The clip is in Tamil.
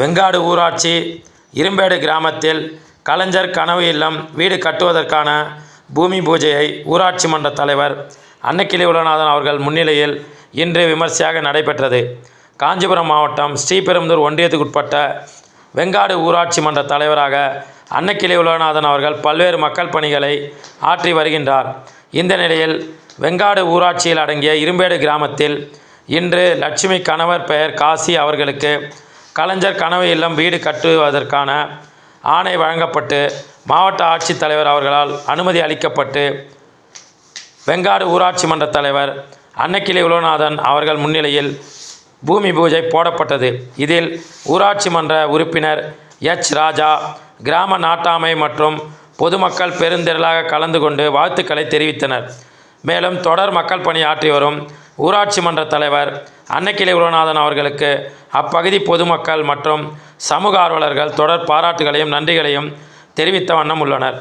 வெங்காடு ஊராட்சி இரும்பேடு கிராமத்தில் கலைஞர் கனவு இல்லம் வீடு கட்டுவதற்கான பூமி பூஜையை ஊராட்சி மன்ற தலைவர் அன்னக்கிளி உலகநாதன் அவர்கள் முன்னிலையில் இன்று விமர்சையாக நடைபெற்றது. காஞ்சிபுரம் மாவட்டம் ஸ்ரீபெரும்புதூர் ஒன்றியத்துக்குட்பட்ட வெங்காடு ஊராட்சி மன்ற தலைவராக அன்னக்கிளி உலகநாதன் அவர்கள் பல்வேறு மக்கள் பணிகளை ஆற்றி வருகின்றார். இந்த நிலையில் வெங்காடு ஊராட்சியில் அடங்கிய இரும்பேடு கிராமத்தில் இன்று லட்சுமி கணவர் பெயர் காசி அவர்களுக்கு கலைஞர் கனவு இல்லம் வீடு கட்டுவதற்கான ஆணை வழங்கப்பட்டு மாவட்ட ஆட்சித்தலைவர் அவர்களால் அனுமதி அளிக்கப்பட்டு வெங்காடு ஊராட்சி மன்ற தலைவர் அன்னக்கிளி உலகநாதன் அவர்கள் முன்னிலையில் பூமி பூஜை போடப்பட்டது. இதில் ஊராட்சி மன்ற உறுப்பினர் எச். ராஜா கிராம நாட்டாமை மற்றும் பொதுமக்கள் பெருந்திரளாக கலந்து கொண்டு வாழ்த்துக்களை தெரிவித்தனர். மேலும் தொடர் மக்கள் பணி ஆற்றி வரும் ஊராட்சி மன்ற தலைவர் அன்னக்கிளை உலகநாதன் அவர்களுக்கு அப்பகுதி பொதுமக்கள் மற்றும் சமூக ஆர்வலர்கள் தொடர் பாராட்டுகளையும் நன்றிகளையும் தெரிவித்த வண்ணம் உள்ளனர்.